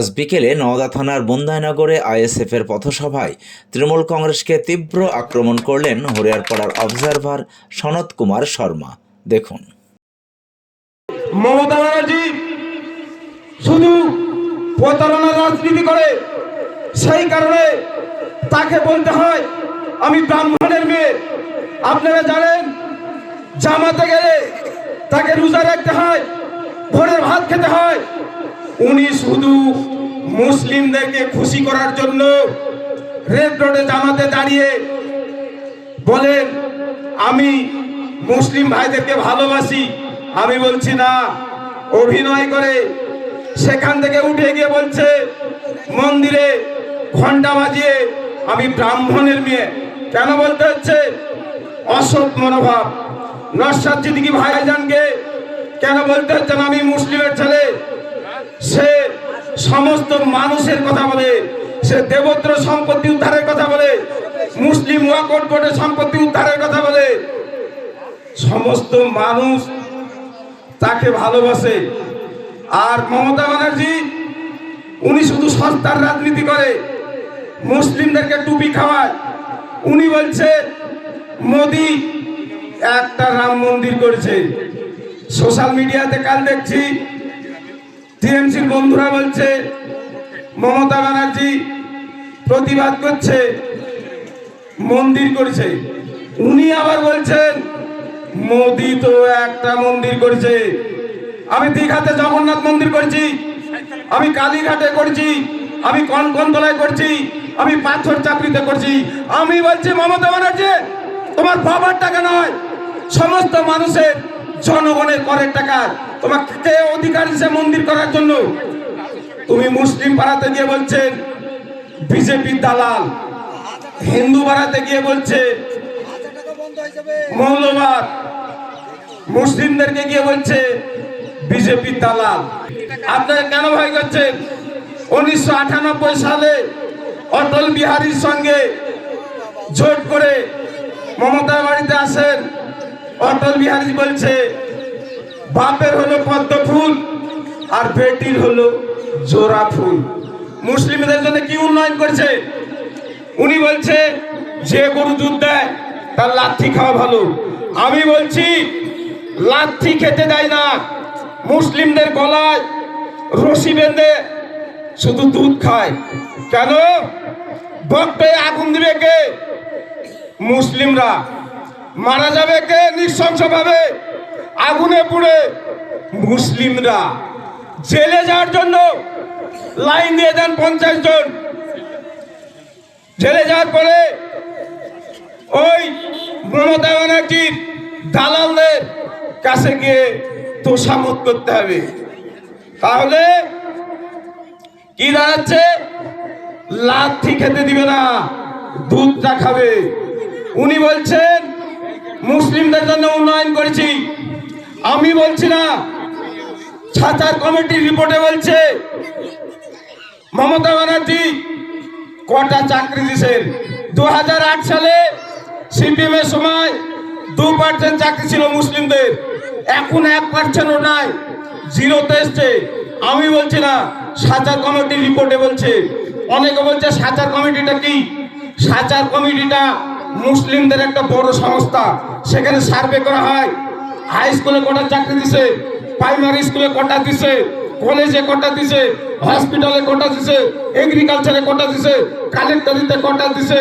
আজ বিকেলে নওদা থানার বন্দায়নগরে আইএসএফের পথসভায় তৃণমূল কংগ্রেসকে তীব্র আক্রমণ করলেন হরিয়ারপাড়ার অবজারভার সনত কুমার শর্মা। দেখুন। মমতা ব্যানার্জি শুধু প্রতারণার রাজনীতি করে, সেই কারণে তাকে বলতে হয়, আমি ব্রাহ্মণের মেয়ে। আপনারা জানেন, জামাতে গেলে তাকে রোজা রাখতে হয়, ভোরের ভাত খেতে হয় উনি শুধু মুসলিমদেরকে খুশি করার জন্য রেড রোডে জামাতে দাঁড়িয়ে বলেন, আমি মুসলিম ভাইদেরকে ভালোবাসি। আমি বলছি, না। অভিনয় করে সেখান থেকে উঠে গিয়ে বলছে, মন্দিরে ঘণ্টা বাজিয়ে আমি ব্রাহ্মণের মেয়ে। কেন বলতে হচ্ছে? অসৎ মনোভাব। নস্বাদ সিদ্দিকি ভাইজানকে কেন বলতে হচ্ছে না, আমি মুসলিমের ছেলে সে সমস্ত মানুষের কথা বলে, সে দেবত্র সম্পত্তি উদ্ধারের কথা বলে, মুসলিম ওয়াকট বোর্ডের সম্পত্তি উদ্ধারের কথা বলে। সমস্ত মানুষ তাকে ভালোবাসে। আর মমতা ব্যানার্জি, উনি শুধু সস্তার রাজনীতি করে, মুসলিমদেরকে টুপি খাওয়ায়। উনি বলছে, মোদি, একটা রাম মন্দির করেছে। সোশ্যাল মিডিয়াতে কাল দেখছি টিএমসির বন্ধুরা বলছে, মমতা ব্যানার্জি প্রতিবাদ করছে, মন্দির করেছে। উনি আবার বলছেন, মোদি তো একটা মন্দির করেছে। আমি দীঘাতে জগন্নাথ মন্দির করেছি, আমি কালীঘাটে করেছি, আমি কনকনতলায় করছি, আমি পাথর চাকরিতে করছি। আমি বলছি, মমতা ব্যানার্জি, তোমার বাবার টাকা নয়, সমস্ত মানুষের জনগণের করের টাকা। তোমাকে অধিকার দিছে মন্দির করার জন্য। তুমি মুসলিম পাড়াতে গিয়ে বলছেন বিজেপির দালাল। হিন্দু পাড়াতে গিয়ে বলছে, মৌলবাদ। মুসলিমদেরকে গিয়ে বলছে বিজেপির দালাল। আপনারা কেন ভয় করছেন? উনিশশো আটানব্বই সালে অটল বিহারীর সঙ্গে জোট করে মমতা বাড়িতে আসেন। অটল বিহারী বলছে বাপের হলো পদ্ম ফুল আর বেটির হলো জোড়া ফুল। মুসলিমদের জন্য কি উন্নয়ন করছে? উনি বলছে, যে গরু দুধ দেয়, তার লাথি খাওয়া ভালো। আমি বলছি, লাথি খেতে দেয় না। মুসলিমদের গলায় রশি বেঁধে শুধু দুধ খায়। কেন? ভক্তে আগুন দিবে কে? মুসলিমরা। মারা যাবে কে? নৃশংসভাবে। আগুনে পুড়ে মুসলিমরা জেলে যাওয়ার জন্য লাইন দিয়ে দেন পঞ্চাশ জন। জেলে যাওয়ার পরে ওই মমতা ব্যানার্জির দালালদের কাছে গিয়ে তোষামত করতে হবে। তাহলে কি দাঁড়াচ্ছে? লাথি খেতে দিবে না, দুধটা খাবে। উনি বলছেন, মুসলিমদের জন্য উন্নয়ন করেছি। আমি বলছি না ছাতার কমিটির রিপোর্টে বলছে, মমতা ব্যানার্জি কটা চাকরি দিছেন দু হাজার আট সালে সিপিএম এর সময় দু পার্সেন্ট চাকরি ছিল মুসলিমদের, এখন এক পার্সেন্টও নাই জিরোতে এসছে আমি বলছি না, সাচার কমিটির রিপোর্টে বলছে। অনেকে বলছে, সাচার কমিটিটা কি? সাচার কমিটিটা মুসলিমদের একটা বড় সংস্থা, সেখানে সার্ভে করা হয়। হাই স্কুলে কটা চাকরি দিছে? প্রাইমারি স্কুলে কটা দিছে? কলেজে কটা দিছে? হসপিটালে কটা দিছে? এগ্রিকালচারে কটা দিছে? কালেক্টরিতে কটা দিছে?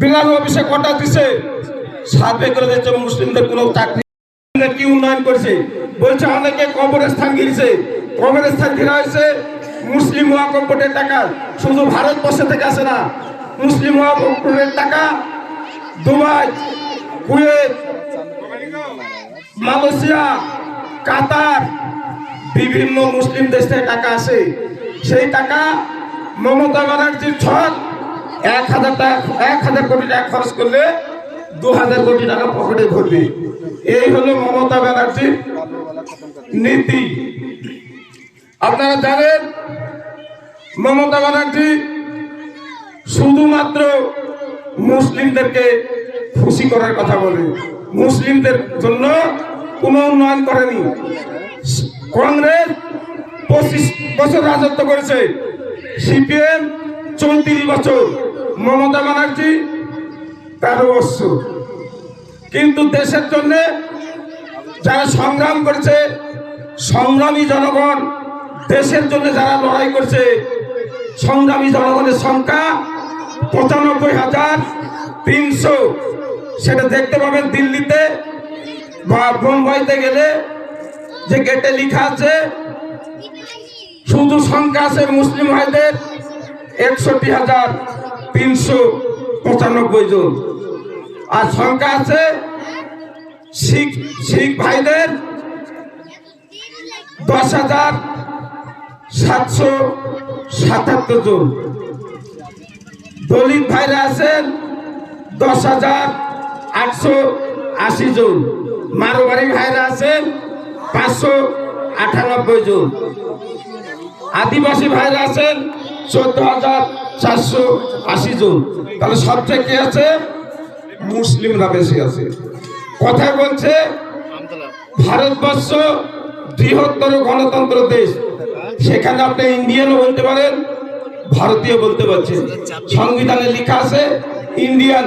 বিরাট অফিসে কটা দিছে? সার্ভে করে দিচ্ছে মুসলিমদের কোনো চাকরি কি উন্নয়ন করেছে? বলছে অনেকে কবরস্থান ঘিরেছে। কবরস্থান ঘিরা হয়েছে মুসলিম ওয়াকফ বোর্ডের টাকা। শুধু ভারতবর্ষ থেকে আসে না, মুসলিম ওয়াকফ বোর্ডের টাকা, দুবাই, কুয়েত মালয়েশিয়া, কাতার, বিভিন্ন মুসলিম দেশ থেকে টাকা আসে। সেই টাকা মমতা ব্যানার্জির ছক এক হাজার টাকা, এক হাজার কোটি টাকা খরচ করলে দু হাজার কোটি টাকা পকেটে ভরবে। এই হলো মমতা ব্যানার্জির নীতি। আপনারা জানেন, মমতা ব্যানার্জি শুধুমাত্র মুসলিমদেরকে খুশি করার কথা বলে। মুসলিমদের জন্য কোনো উন্নয়ন করেনি। কংগ্রেস পঁচিশ বছর রাজত্ব করেছে। সিপিএম চৌত্রিশ বছর, মমতা ব্যানার্জি তেরো বছর। কিন্তু দেশের জন্য যারা সংগ্রাম করেছে, সংগ্রামী জনগণ, দেশের জন্য যারা লড়াই করছে, সংগ্রামী জনগণের সংখ্যা পঁচানব্বই হাজার তিনশো সেটা দেখতে পাবেন দিল্লিতে। বা বোম্বাইতে গেলে যে গেটে লেখা আছে, শুধু সংখ্যা আছে মুসলিম ভাইদের একষট্টি হাজার তিনশো পঁচানব্বই জন। আর সংখ্যা আছে শিখ শিখ ভাইদের দশ হাজার সাতশো সাতাত্তর জন। দলিত ভাইরা আছেন দশ হাজার আটশো আশি জন। মারোয়ারি ভাইরা আছেন পাঁচশো আটানব্বই জন। আদিবাসী ভাইরা আছেন চোদ্দ হাজার চারশো আশি জন। তাহলে সবচেয়ে কে আছে? মুসলিমরা বেশি আছে। কথা বলছে, ভারতবর্ষ বৃহত্তর গণতন্ত্র দেশ। সেখানে আপনি ইন্ডিয়ানও বলতে পারেন, ভারতীয় বলতে পারছেন। সংবিধানে লেখা আছে, Indian